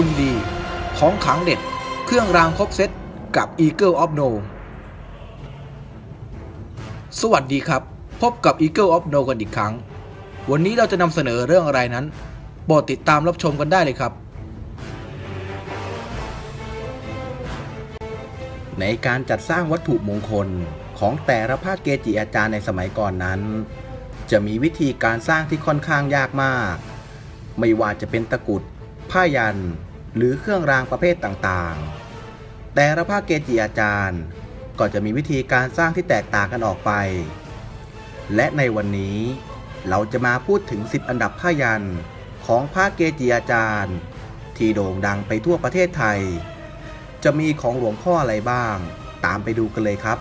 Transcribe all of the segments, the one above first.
คุณดี ของขังเด็ด เครื่องรางครบเซตกับ Eagle of No สวัสดีครับ พบกับ Eagle of No กันอีกครั้ง วันนี้เราจะนำเสนอเรื่องอะไรนั้น โปรดติดตามรับชมกันได้เลยครับ ในการจัดสร้างวัตถุมงคลของแต่ละภาคเกจิอาจารย์ในสมัยก่อนนั้น จะมีวิธีการสร้างที่ค่อนข้างยากมาก ไม่ว่าจะเป็นตะกุดผ้ายัน หรือเครื่องรางประเภทต่างๆ แต่ละภาคเกจิอาจารย์ก็จะมีวิธีการสร้างที่แตกต่างกันออกไป และในวันนี้เราจะมาพูดถึง 10 อันดับผ้ายันของภาคเกจิอาจารย์ ที่โด่งดังไปทั่วประเทศไทย จะมีของหลวงพ่ออะไรบ้าง ตามไปดูกันเลยครับ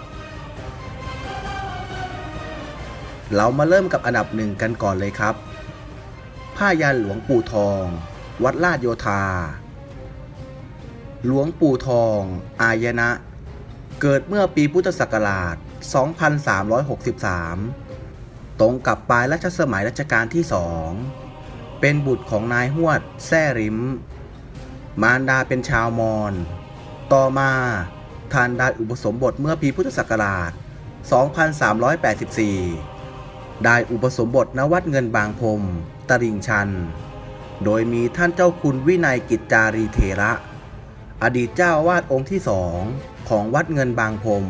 เรามาเริ่มกับอันดับหนึ่งกันก่อนเลยครับ ผ้ายันหลวงปู่ทอง วัดลาดโยธา หลวงปู่ทอง อายนะ เกิดเมื่อปีพุทธศักราช 2363 ตรงกับปลายรัชสมัยรัชกาลที่สอง เป็นบุตรของนายหวด แซ่ริม มารดาเป็นชาวมอญ ต่อมาท่านได้อุปสมบทเมื่อปีพุทธศักราช 2384 ได้อุปสมบทณวัดเงินบางพรมตลิ่งชัน โดยมีท่านเจ้าคุณวินัยกิจจารีเถระ อดีตเจ้าวาดองค์ที่สองของวัดเงินบางพรม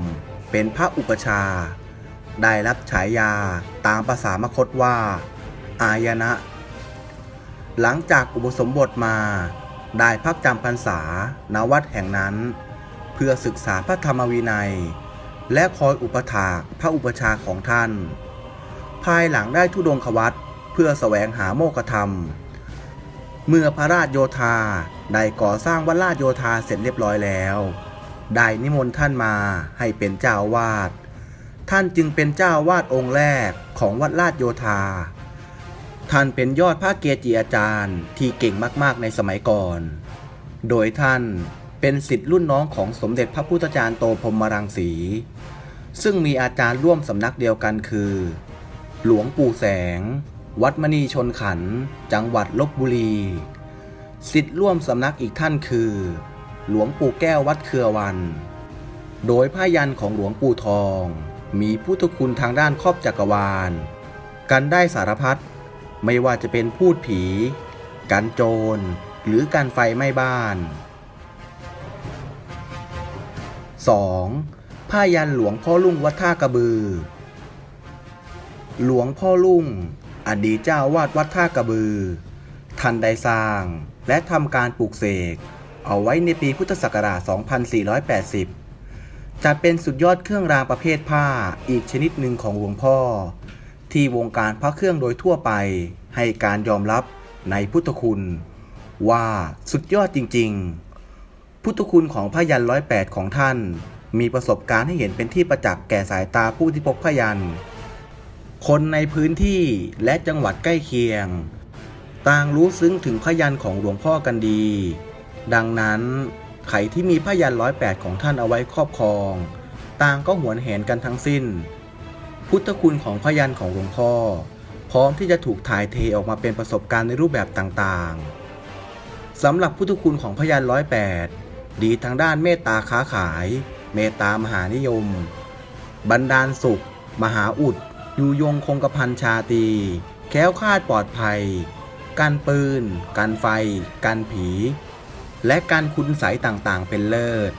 เป็นพระอุปชา ได้รับฉายาตามภาษามคตว่า อายนะ หลังจากอุปสมบทมาได้พักจำพรรษาณวัดแห่งนั้น เพื่อศึกษาพระธรรมวินัย และคอยอุปถากพระอุปชาของท่าน ภายหลังได้ทุดงควัตเพื่อแสวงหาโมกธรรม เมื่อพระราชโยธาได้ก่อสร้างวัดราชโยธาเสร็จเรียบร้อยแล้ว ได้นิมนต์ท่านมาให้เป็นเจ้าวาด ท่านจึงเป็นเจ้าวาดองค์แรกของวัดราชโยธา ท่านเป็นยอดพระเกจิอาจารย์ที่เก่งมากๆในสมัยก่อน โดยท่านเป็นสิทธิ์รุ่นน้องของสมเด็จพระพุทธจารย์โตพรหมรังสี ซึ่งมีอาจารย์ร่วมสำนักเดียวกันคือ หลวงปู่แสง วัดมณีชนขัน จังหวัดลบบุรี สิทธิ์ร่วมสำนักอีกท่านคือ หลวงปู่แก้ววัดเครือวัน โดยผ้ายันของหลวงปู่ทอง มีพุทธคุณทางด้านครอบจักรวาล กันได้สารพัดไม่ว่าจะเป็นพูดผี กันโจร หรือการไฟไหม้บ้าน 2. ผ้ายันหลวงพ่อลุ่งวัดท่ากระบือ หลวงพ่อลุ่ง อดีตเจ้าวาดวัดท่ากระบือท่านได้สร้าง และทำการปลูกเสก เอาไว้ในปีพุทธศักราช 2480จะเป็นสุดยอดเครื่องรางประเภทผ้าอีกชนิดหนึ่งของหลวงพ่อ ที่วงการพระเครื่องโดยทั่วไป ให้การยอมรับในพุทธคุณ ว่าสุดยอดจริง ๆ พุทธคุณของพยันร้อยแปดของท่าน มีประสบการณ์ให้เห็นเป็นที่ประจักษ์แก่สายตาผู้ที่พบพยัน คนในพื้นที่และจังหวัดใกล้เคียง ต่างรู้ซึ้งถึงพยันของหลวงพ่อกันดี ดังนั้นใครที่มีพยันร้อยแปดของท่านเอาไว้ครอบครอง ต่างก็หวนแหนกันทั้งสิ้น พุทธคุณของพยันของหลวงพ่อ พร้อมที่จะถูกถ่ายเทออกมาเป็นประสบการณ์ในรูปแบบต่างๆสำหรับพุทธคุณของพยันร้อยแปดดีทางด้านเมตตาค้าขาย เมตตามหานิยมบันดาลสุข มหาอุด อยู่ยงคงกระพันชาตี แค้วคาดปลอดภัย กันปืน กันไฟ กันผี และการคุณใสยต่างๆ เป็นเลิศ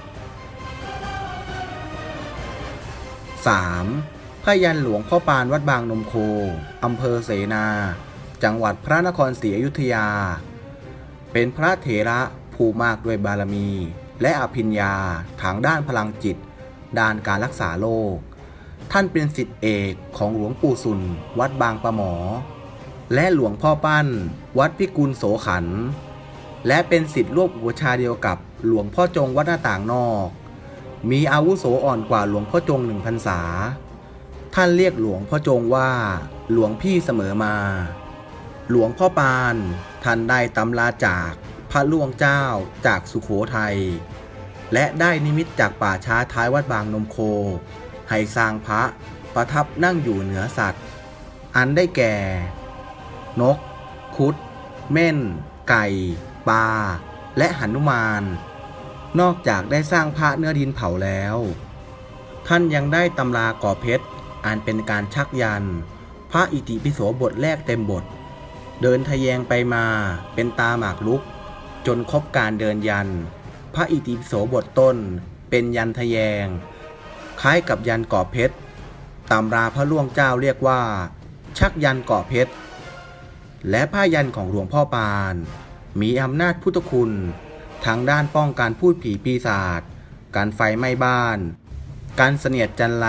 3. พยันหลวงพ่อปานวัดบางนมโค อำเภอเสนา จังหวัดพระนครศรีอยุธยา เป็นพระเถระผู้มากด้วยบารมี และอภิญญาทางด้านพลังจิต ด้านการรักษาโรค ท่านเป็นสิทธิเอกของหลวงปู่สุนวัดบางปะหมอ และหลวงพ่อปั้น วัดพิกุลโสขัน และเป็นสิทธิร่วมอุปชาเดียวกับหลวงพ่อจงวัดหน้าต่างนอก มีอาวุโสอ่อนกว่าหลวงพ่อจงหนึ่งพรรษา ท่านเรียกหลวงพ่อจงว่าหลวงพี่เสมอมา หลวงพ่อปาน ท่านได้ตำลาจากพระล่วงเจ้าจากสุขโขทัยและได้นิมิตจากป่าช้าท้ายวัดบางนมโค ให้สร้างพระประทับนั่งอยู่เหนือสัตว์ อันได้แก่ นก คุด เม่น ไก่ ปลา และหนุมาน นอกจากได้สร้างพระเนื้อดินเผาแล้ว ท่านยังได้ตำราก่อเพชรอันเป็นการชักยัน พระอิติปิโสบทแรกเต็มบท เดินทะแยงไปมาเป็นตาหมากลุก จนครบการเดินยัน พระอิติปิโสบทต้นเป็นยันทะแยง คล้ายกับยันก่อเพชรตำราพระล่วงเจ้าเรียกว่า ชักยันก่อเพชร และผ้ายันของหลวงพ่อปาน มีอำนาจพุทธคุณทางด้านป้องกันพูดผีปีศาจ การไฟไหม้บ้าน การเสนียดจันไร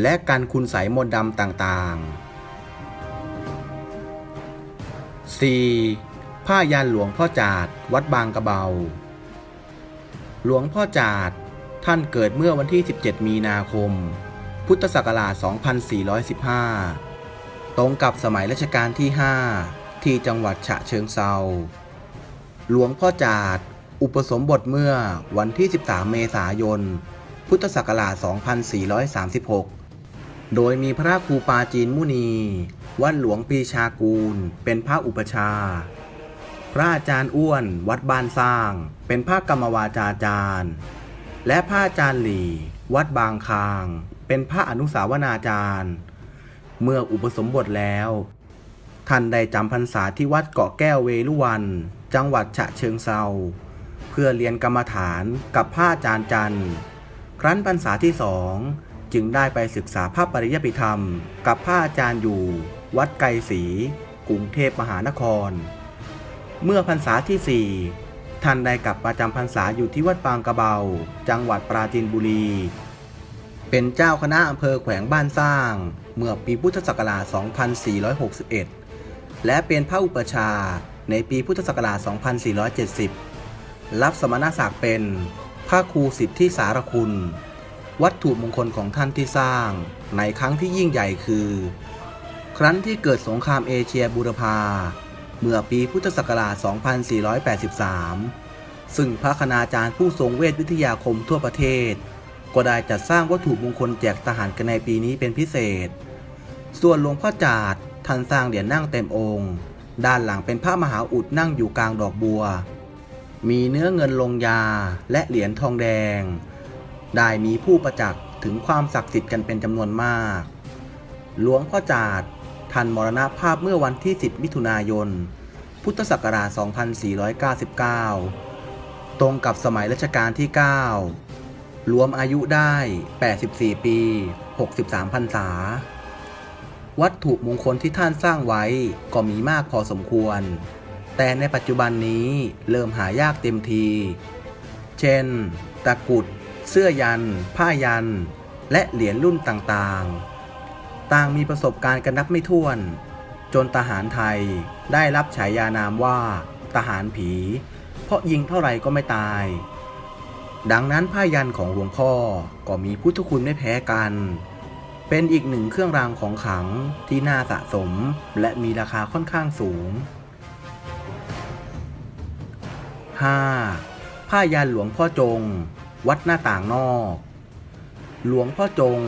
และการคุณใสยมนต์ดำต่างๆ 4. ผ้ายันหลวงพ่อจาดวัดบางกระเบา หลวงพ่อจาด ท่านเกิดเมื่อวันที่ 17 มีนาคม พุทธศักราช 2415 ตรงกับสมัยรัชกาลที่ 5 ที่จังหวัดฉะเชิงเซา หลวงพ่อจาด อุปสมบทเมื่อวันที่ 13 เมษายน พุทธศักราช 2436 โดยมีพระครูปาจีนมุนี วัดหลวงปีชากูล เป็นพระอุปชาพระอาจารย์อ้วนวัดบ้านสร้าง เป็นพระกรรมวาจาจารย์ และพระอาจารย์หลี วัดบางคาง เป็นพระอนุสาวนาจารย์ เมื่ออุปสมบทแล้ว ท่านได้จำพรรษาที่วัดเกาะแก้วเวลุวัน จังหวัดฉะเชิงเซาเพื่อเรียนกรรมฐานกับพระอาจารย์จันทร์ ครั้นพรรษาที่สองจึงได้ไปศึกษาพระปริยปิธรรม กับพระอาจารย์อยู่ วัดไกรศรีกรุงเทพมหานคร เมื่อพรรษาที่สี่ ท่านได้กลับประจำพรรษาอยู่ที่วัดปางกระเบา จังหวัดปราจีนบุรี เป็นเจ้าคณะอำเภอแขวงบ้านสร้าง เมื่อปีพุทธศักราช 2461 และเป็นพระอุปชาในปีพุทธศักราช 2470 รับสมณศักดิ์เป็นพระครูสิทธิสารคุณ วัตถุมงคลของท่านที่สร้าง ในครั้งที่ยิ่งใหญ่คือ ครั้นที่เกิดสงครามเอเชียบูรพา เมื่อปีพุทธศักราช 2483 ซึ่งพระคณาจารย์ผู้ทรงเวทวิทยาคมทั่วประเทศ ก็ได้จัดสร้างวัตถุมงคลแจกทหารกันในปีนี้เป็นพิเศษ ส่วนหลวงพ่อจาดท่านสร้างเหรียญนั่งเต็มองค์ ด้านหลังเป็นพระมหาอุดนั่งอยู่กลางดอกบัว มีเนื้อเงินลงยาและเหรียญทองแดง ได้มีผู้ประจักษ์ถึงความศักดิ์สิทธิ์กันเป็นจำนวนมาก หลวงพ่อจาด ท่านมรณภาพเมื่อวันที่ 10 มิถุนายน พุทธศักราช 2499 ตรงกับสมัยรัชกาลที่ 9 รวมอายุได้ 84 ปี 63 พรรษา วัตถุมงคลที่ท่านสร้างไว้ก็มีมากพอสมควร แต่ในปัจจุบันนี้เริ่มหายากเต็มที เช่น ตะกุด เสื้อยัน ผ้ายัน และเหรียญรุ่นต่างๆ ต่างมีประสบการณ์กันนับไม่ถ้วน จนทหารไทยได้รับฉายานามว่าทหารผี เพราะยิงเท่าไหร่ก็ไม่ตาย ดังนั้นผ้ายันของหลวงพ่อก็มีพุทธคุณไม่แพ้กัน เป็นอีกหนึ่งเครื่องรางของขลังที่น่าสะสมและมีราคาค่อนข้างสูง 5. ผ้ายันหลวงพ่อจง วัดหน้าต่างนอก หลวงพ่อจง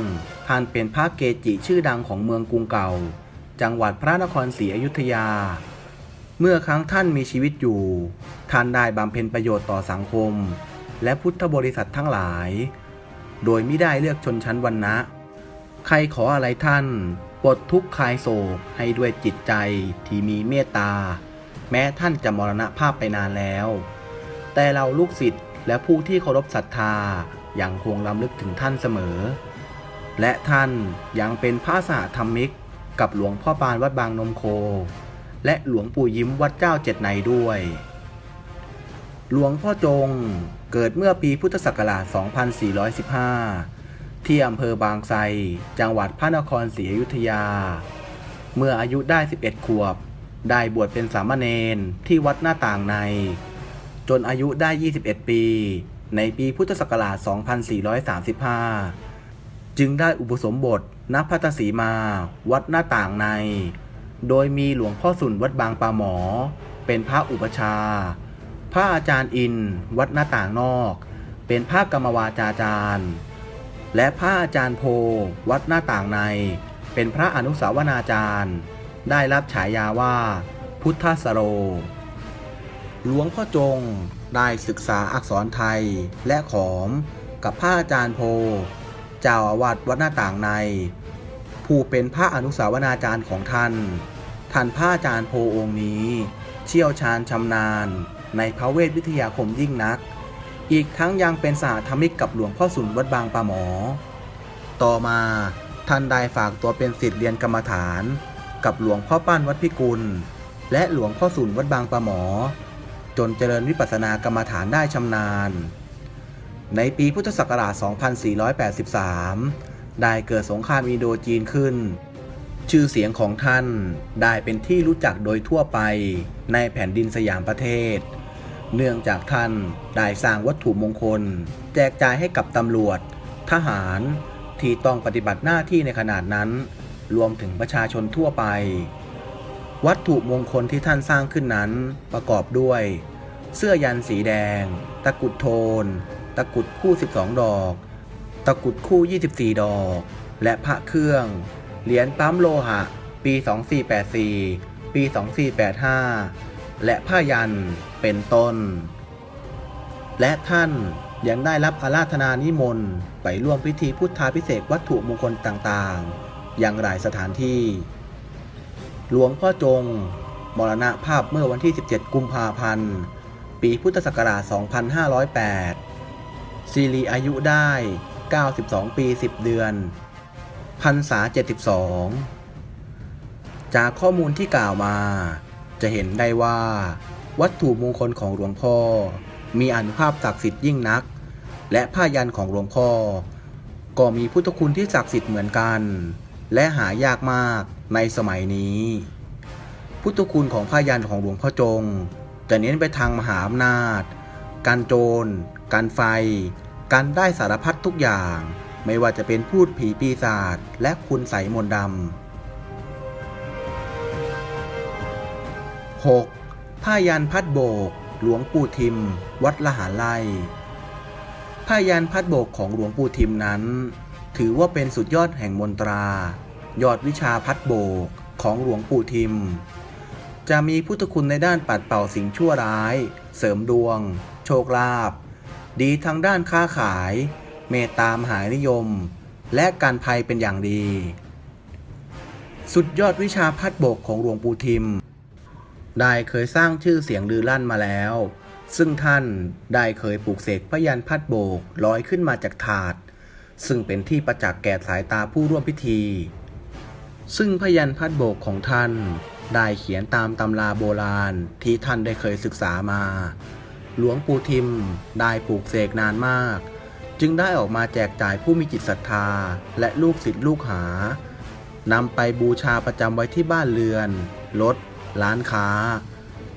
ท่านเป็นพระเกจิชื่อดังของเมืองกรุงเก่า จังหวัดพระนครศรีอยุธยา เมื่อครั้งท่านมีชีวิตอยู่ ท่านได้บำเพ็ญประโยชน์ต่อสังคม และพุทธบริษัททั้งหลาย โดยไม่ได้เลือกชนชั้นวรรณะ ใครขออะไรท่านปลดทุกข์คลายโศกให้ด้วยจิตใจที่มีเมตตา แม้ท่านจะมรณภาพไปนานแล้ว แต่เราลูกศิษย์และผู้ที่เคารพศรัทธาอยังคงลำลึกถึงท่านเสมอ และท่านยังเป็นพระสหธรรมิก กับหลวงพ่อปานวัดบางนมโค และหลวงปู่ยิ้มวัดเจ้าเจ็ดในด้วย หลวงพ่อจงเกิดเมื่อปีพุทธศักราช 2415 ที่อำเภอบางไทรจังหวัดพระนครศรีอยุธยา เมื่ออายุได้ 11 ขวบ ได้บวชเป็นสามเณรที่วัดหน้าต่างใน จนอายุได้ 21 ปี ในปีพุทธศักราช 2435 จึงได้อุปสมบทณพัทสีมา วัดหน้าต่างใน โดยมีหลวงพ่อสุนวัดบางปาหมอ เป็นพระอุปชา พระอาจารย์อิน วัดหน้าต่างนอก เป็นพระกรรมวาจาจารย์ และพระอาจารย์โพ วัดหน้าต่างใน เป็นพระอนุสาวนาจารย์ ได้รับฉายาว่า พุทธสโร หลวงพ่อจงได้ศึกษาอักษรไทยและขอมกับพระอาจารย์โพ เจ้าอาวาสวัดหน้าต่างใน ผู้เป็นพระอนุสาวนาจารย์ของท่าน ท่านพระอาจารย์โพองค์นี้ เชี่ยวชาญชำนาญ ในพระเวทวิทยาคมยิ่งนัก อีกทั้งยังเป็นสหธรรมิกกับหลวงพ่อสุนวัดบางปะหมอ ต่อมาท่านได้ฝากตัวเป็นศิษย์เรียนกรรมฐาน กับหลวงพ่อปั้นวัดพิกุล และหลวงพ่อสุนวัดบางปะหมอ จนเจริญวิปัสสนากรรมฐานได้ชำนาญ ในปีพุทธศักราช 2483 ได้เกิดสงครามอินโดจีนขึ้น ชื่อเสียงของท่านได้เป็นที่รู้จักโดยทั่วไปในแผ่นดินสยามประเทศ เนื่องจากท่านได้สร้างวัตถุมงคล แจกจ่ายให้กับตำรวจ ทหารที่ต้องปฏิบัติหน้าที่ในขนาดนั้น รวมถึงประชาชนทั่วไป วัตถุมงคลที่ท่านสร้างขึ้นนั้นประกอบด้วย เสื้อยันสีแดง ตะกรุดโทนะกุดคู่ 12 ดอก ตะกุดคู่ 24 ดอก และพระเครื่อง เหรียญปั๊มโลหะ ปี 2484 ปี 2485 และผ้ายันเป็นต้น และท่านยังได้รับอาราธนานิมนต์ ไปร่วมพิธีพุทธาพิเศษวัตถุมงคลต่างๆ อย่างหลายสถานที่ หลวงพ่อจง มรณภาพเมื่อวันที่ 17 กุมภาพันธ์ ปีพุทธศักราช 2508 ซีรีอายุได้ 92 ปี 10 เดือนพรรษา 72 จากข้อมูลที่กล่าวมา จะเห็นได้ว่า วัตถุมงคลของหลวงพ่อ มีอนุภาพศักดิ์สิทธิ์ยิ่งนัก และผ้ายันของหลวงพ่อ ก็มีพุทธคุณที่ศักดิ์สิทธิ์เหมือนกัน และหายากมากในสมัยนี้ พุทธคุณของผ้ายันของหลวงพ่อจง จะเน้นไปทางมหาอำนาจ การโจร การไฟ การได้สารพัดทุกอย่าง ไม่ว่าจะเป็นพูดผีปีศาจและคุณใสยมนต์ดำ 6. ผ้ายันพัดโบก หลวงปู่ทิม วัดละหารไล่ผ้ายันพัดโบกของหลวงปู่ทิมนั้น ถือว่าเป็นสุดยอดแห่งมนตรา ยอดวิชาพัดโบกของหลวงปู่ทิม จะมีพุทธคุณในด้านปัดเป่าสิ่งชั่วร้าย เสริมดวง โชคลาภ ดีทางด้านค้าขาย เมตตามหานิยม และการภัยเป็นอย่างดี สุดยอดวิชาพัดโบกของหลวงปู่ทิม ได้เคยสร้างชื่อเสียงลือลั่นมาแล้ว ซึ่งท่านได้เคยปลูกเสกพยันพัดโบกลอยขึ้นมาจากถาด ซึ่งเป็นที่ประจักษ์แก่สายตาผู้ร่วมพิธี ซึ่งพยันพัดโบกของท่านได้เขียนตามตำราโบราณที่ท่านได้เคยศึกษามา หลวงปู่ทิม ได้ปลูกเสกนานมาก จึงได้ออกมาแจกจ่ายผู้มีจิตศรัทธา และลูกศิษย์ลูกหานำไปบูชาประจำไว้ที่บ้านเรือน รถ ร้านค้า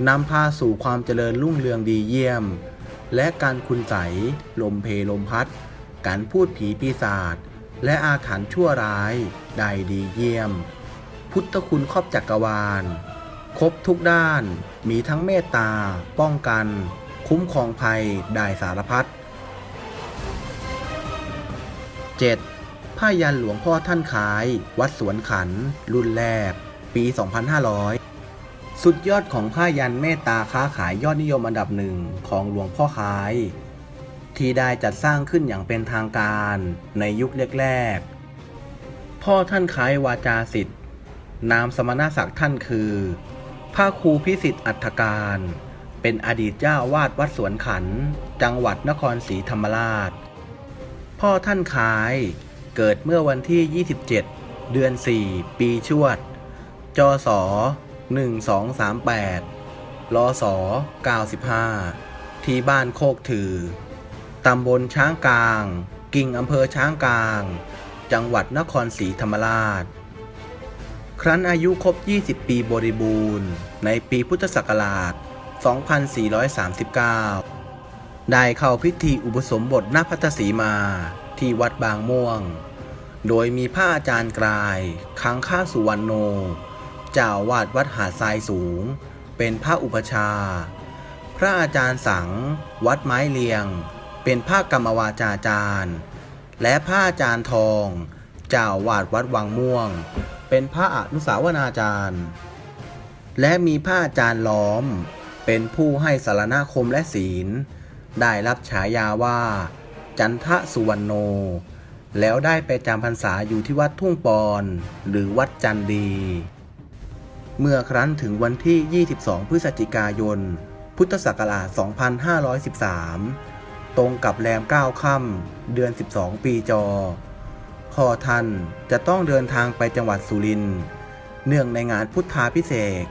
นำพาสู่ความเจริญรุ่งเรืองดีเยี่ยม และการคุณใส ลมเพลมพัด การพูดผีปีศาจ และอาถรรพ์ชั่วร้ายได้ดีเยี่ยม พุทธคุณครอบจักรวาล ครบทุกด้าน มีทั้งเมตตา ป้องกัน คุ้มครองภัยได้สารพัด 7. ผ้ายันหลวงพ่อท่านขาย วัดสวนขัน รุ่นแรก ปี 2500 สุดยอดของผ้ายันเมตตาค้าขายยอดนิยมอันดับหนึ่งของหลวงพ่อขาย ที่ได้จัดสร้างขึ้นอย่างเป็นทางการในยุคแรกๆ พ่อท่านขายวาจาสิทธิ์นามสมณศักดิ์ท่านคือพระครูพิสิทธิ์อัฐการ เป็นอดีตเจ้าวาดวัดสวนขัน จังหวัดนครศรีธรรมราช พ่อท่านขายเกิดเมื่อวันที่ 27 เดือน 4 ปีชวด จศ1238ลศ95 ที่บ้านโคกถือ ตำบลช้างกลาง กิ่งอำเภอช้างกลาง จังหวัดนครศรีธรรมราช ครั้นอายุครบ 20 ปีบริบูรณ์ ในปีพุทธศักราช 2439 ได้เข้าพิธีอุปสมบทณพัทสีมาที่วัดบางม่วง โดยมีพระอาจารย์กลายคังค่าสุวรรณโน เจ้าวาดวัดหาดทรายสูง เป็นพระอุปชา พระอาจารย์สัง วัดไม้เลียง เป็นพระกรรมวาจาจารย์ และพระอาจารย์ทอง เจ้าวาดวัดวังม่วง เป็นพระอนุสาวนาจารย์และมีพระอาจารย์ล้อม เป็นผู้ให้สารณคมและศีล ได้รับฉายาว่า จันทะสุวรรณโน แล้วได้ไปจำพรรษาอยู่ที่วัดทุ่งปอน หรือวัดจันดี เมื่อครั้นถึงวันที่ 22 พฤศจิกายน พุทธศักราช 2513 ตรงกับแรม 9 ค่ำเดือน 12 ปีจอพ่อท่านจะต้องเดินทางไปจังหวัดสุรินทร์เนื่องในงานพุทธาพิเศษ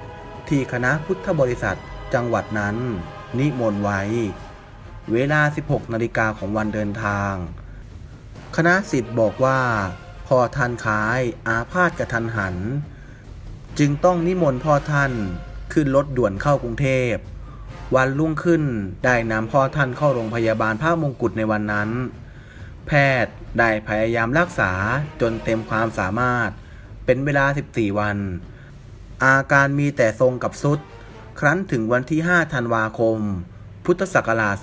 ที่คณะพุทธบริษัท จังหวัดนั้น นิมนต์ไว้ เวลา 16 นาฬิกาของวันเดินทาง คณะสิทธิ์บอกว่าพ่อท่านขายอาพาธกระทันหัน จึงต้องนิมนต์พ่อท่านขึ้นรถด่วนเข้ากรุงเทพ วันรุ่งขึ้นได้นำพ่อท่านเข้าโรงพยาบาลพระมงกุฎในวันนั้น แพทย์ได้พยายามรักษาจนเต็มความสามารถ เป็นเวลา 14 วัน อาการมีแต่ทรงกับสุด ครั้นถึงวันที่ 5 ธันวาคม พุทธศักราช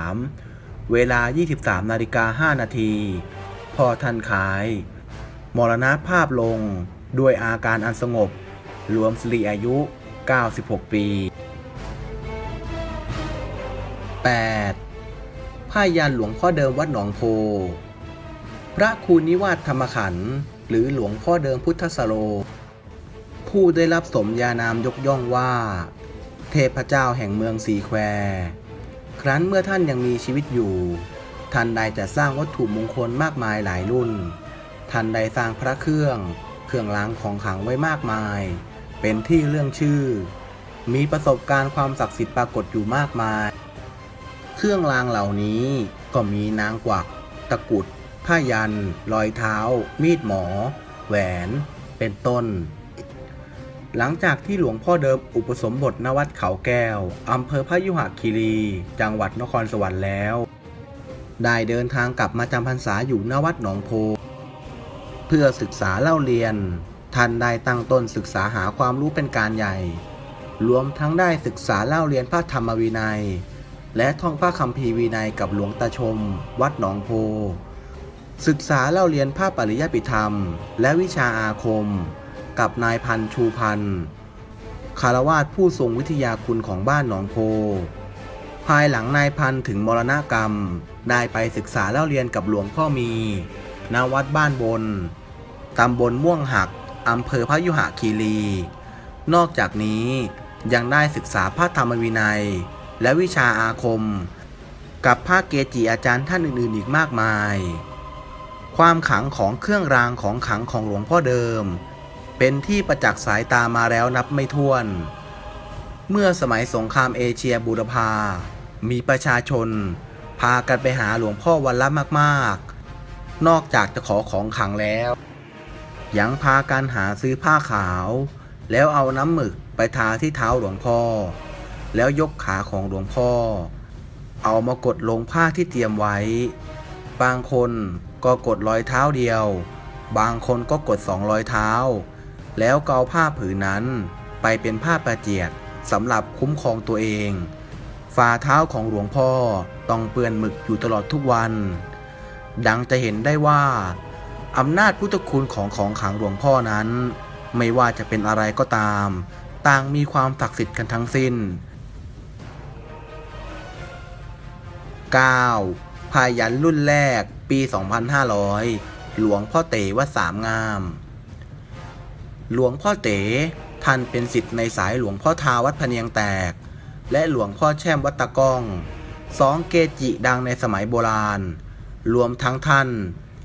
2513 เวลา 23 นาฬิกา 5 นาที พอท่านขาย มรณภาพลงด้วยอาการอันสงบ รวมสิริอายุ 96 ปี 8. ผ้ายันหลวงพ่อเดิมวัดหนองโพ พระครูนิวาสธรรมขันธ์หรือหลวงพ่อเดิมพุทธสโล ผู้ได้รับสมญานามยกย่องว่า เทพเจ้าแห่งเมืองสีแคว ครั้นเมื่อท่านยังมีชีวิตอยู่ ท่านได้จะสร้างวัตถุมงคลมากมายหลายรุ่น ท่านได้สร้างพระเครื่อง เครื่องรางของขลังไว้มากมาย เป็นที่เรื่องชื่อ มีประสบการณ์ความศักดิ์สิทธิ์ปรากฏอยู่มากมาย เครื่องรางเหล่านี้ก็มีนางกวัก ตะกุด ผ้ายัน รอยเท้า มีดหมอ แหวน เป็นต้น หลังจากที่หลวงพ่อเดิมอุปสมบทณวัดเขาแก้ว อำเภอพยุหคีรี จังหวัดนครสวรรค์แล้ว ได้เดินทางกลับมาจำพรรษาอยู่ณวัดหนองโพ เพื่อศึกษาเล่าเรียน ท่านได้ตั้งต้นศึกษาหาความรู้เป็นการใหญ่ รวมทั้งได้ศึกษาเล่าเรียนพระธรรมวินัย และท่องพระคัมภีร์วินัยกับหลวงตาชม วัดหนองโพ ศึกษาเล่าเรียนภาพปริยปิธรรม และวิชาอาคม กับนายพันชูพันธ์คารวาสผู้ทรงวิทยาคุณของบ้านหนองโพ ภายหลังนายพันถึงมรณกรรม ได้ไปศึกษาเล่าเรียนกับหลวงพ่อมีณวัดบ้านบน ตำบลม่วงหัก อำเภอพระยุหะคีรี นอกจากนี้ยังได้ศึกษาพระธรรมวินัย และวิชาอาคม กับพระเกจิอาจารย์ท่านอื่นๆ อีกมากมาย ความขังของเครื่องรางของขังของหลวงพ่อเดิม เป็นที่ประจักษ์สายตามาแล้วนับไม่ถ้วน เมื่อสมัยสงครามเอเชียบูรพา มีประชาชน พากันไปหาหลวงพ่อวันละมากๆ นอกจากจะขอของขังแล้ว ยังพากันหาซื้อผ้าขาว แล้วเอาน้ำหมึกไปทาที่เท้าหลวงพ่อ แล้วยกขาของหลวงพ่อ เอามากดลงผ้าที่เตรียมไว้ บางคนก็กดรอยเท้าเดียว บางคนก็กดสองรอยเท้า แล้วเกาผ้าผืนนั้น ไปเป็นผ้าประเจียดสำหรับคุ้มครองตัวเอง ฝ่าเท้าของหลวงพ่อต้องเปื้อนหมึกอยู่ตลอดทุกวัน ดังจะเห็นได้ว่าอำนาจพุทธคุณของของขังหลวงพ่อนั้น ไม่ว่าจะเป็นอะไรก็ตาม ต่างมีความศักดิ์สิทธิ์กันทั้งสิ้น 9. พายันรุ่นแรกปี 2500 หลวงพ่อเต๋วสามงาม หลวงพ่อเต๋ท่านเป็นสิทธิ์ในสายหลวงพ่อทาวัดพเนียงแตก และหลวงพ่อแช่มวัดตะก้องสองเกจิดังในสมัยโบราณ รวมทั้งท่าน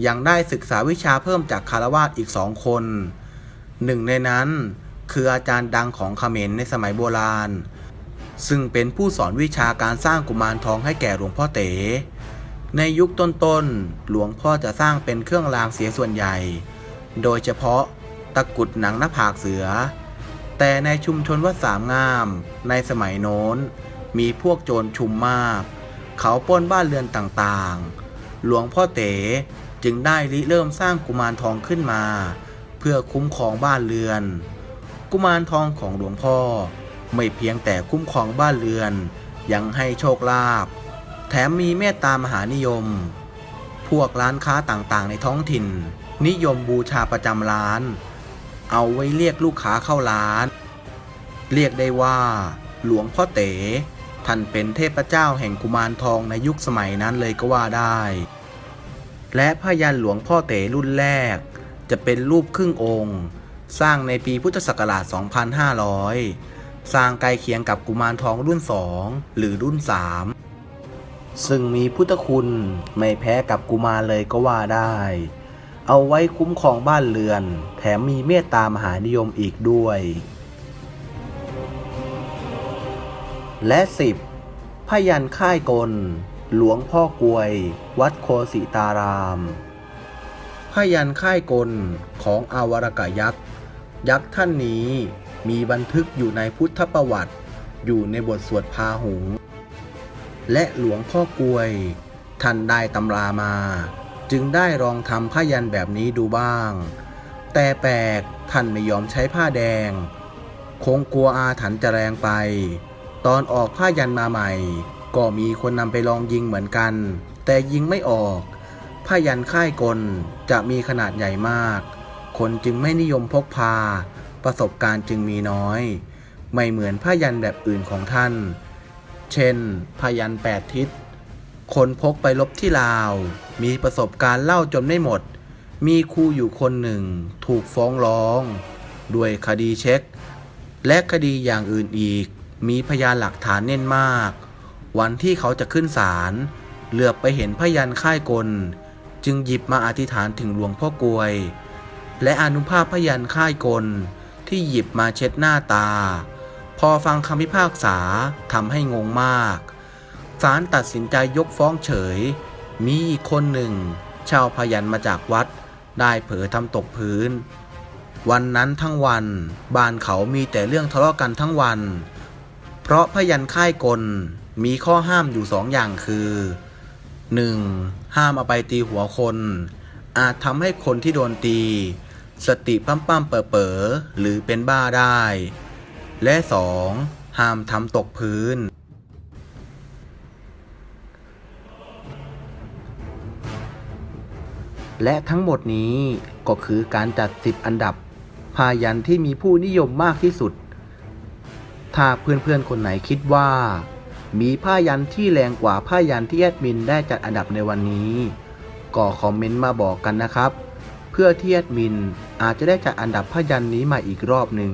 ยังได้ศึกษาวิชาเพิ่มจากคารวาสอีกสองคน หนึ่งในนั้น คืออาจารย์ดังของเขมรในสมัยโบราณ ซึ่งเป็นผู้สอนวิชาการสร้างกุมารทองให้แก่หลวงพ่อเต๋ในยุคต้นๆ หลวงพ่อจะสร้างเป็นเครื่องรางเสียส่วนใหญ่ โดยเฉพาะะกุดหนังหน้าผากเสือ แต่ในชุมชนวัดสามงามในสมัยโน้น มีพวกโจรชุมมาก เขาปล้นบ้านเรือนต่างๆ หลวงพ่อเต๋จึงได้ริเริ่มสร้างกุมารทองขึ้นมา เพื่อคุ้มครองบ้านเรือน กุมารทองของหลวงพ่อ ไม่เพียงแต่คุ้มครองบ้านเรือน ยังให้โชคลาภแถมมีเมตตามหานิยม พวกร้านค้าต่างๆ ในท้องถิ่น นิยมบูชาประจำร้าน เอาไว้เรียกลูกค้าเข้าร้าน เรียกได้ว่า หลวงพ่อเต๋ท่านเป็นเทพเจ้าแห่งกุมารทองในยุคสมัยนั้นเลยก็ว่าได้ และพยันหลวงพ่อเต๋รุ่นแรก จะเป็นรูปครึ่งองค์ สร้างในปีพุทธศักราช 2500 สร้างใกล้เคียงกับกุมารทองรุ่น 2 หรือรุ่น 3 ซึ่งมีพุทธคุณไม่แพ้กับกุมารเลยก็ว่าได้ เอาไว้คุ้มครองบ้านเรือน แถมมีเมตตามหานิยมอีกด้วย และ 10. พยันค่ายกล หลวงพ่อกวย วัดโคสิตารามพยันค่ายกลของอาวรกะยักษ์ ยักษ์ท่านนี้มีบันทึกอยู่ในพุทธประวัติ อยู่ในบทสวดพาหุง และหลวงพ่อกวย ท่านได้ตำรามา จึงได้ลองทำผ้ายันแบบนี้ดูบ้าง แต่แปลกท่านไม่ยอมใช้ผ้าแดง คงกลัวอาถรรพ์จะแรงไป ตอนออกผ้ายันมาใหม่ ก็มีคนนำไปลองยิงเหมือนกัน แต่ยิงไม่ออก ผ้ายันค่ายกลจะมีขนาดใหญ่มาก คนจึงไม่นิยมพกพา ประสบการณ์จึงมีน้อย ไม่เหมือนผ้ายันแบบอื่นของท่าน เช่นผ้ายันแปดทิศ คนพกไปลบที่ลาว มีประสบการณ์เล่าจนไม่หมด มีครูอยู่คนหนึ่ง ถูกฟ้องร้อง ด้วยคดีเช็ค และคดีอย่างอื่นอีก มีพยานหลักฐานแน่นมาก วันที่เขาจะขึ้นศาลเหลือบไปเห็นพยันค่ายกล จึงหยิบมาอธิษฐานถึงหลวงพ่อกวย และอนุภาพพยันค่ายกลที่หยิบมาเช็ดหน้าตา พอฟังคำพิพากษาทำให้งงมาก ศาลตัดสินใจยกฟ้องเฉย มีอีกคนหนึ่งช่าพยันมาจากวัด ได้เผลอทำตกพื้น วันนั้นทั้งวัน บ้านเขามีแต่เรื่องทะเลาะกันทั้งวัน เพราะพยันค่ายกลมีข้อห้ามอยู่สองอย่างคือ 1. ห้ามเอาไปตีหัวคน อาจทำให้คนที่โดนตี สติปั้มปั้มเป๋อเป๋อหรือเป็นบ้าได้ และ 2. ห้ามทำตกพื้น และทั้งหมดนี้ก็คือการจัด 10 อันดับ พายันที่มีผู้นิยมมากที่สุด ถ้าเพื่อนๆ คนไหนคิดว่า มีผ้ายันที่แรงกว่าผ้ายันที่แอดมินได้จัดอันดับในวันนี้ ก็คอมเมนต์มาบอกกันนะครับ เพื่อที่แอดมินอาจจะได้จัดอันดับผ้ายันนี้มาอีกรอบหนึ่ง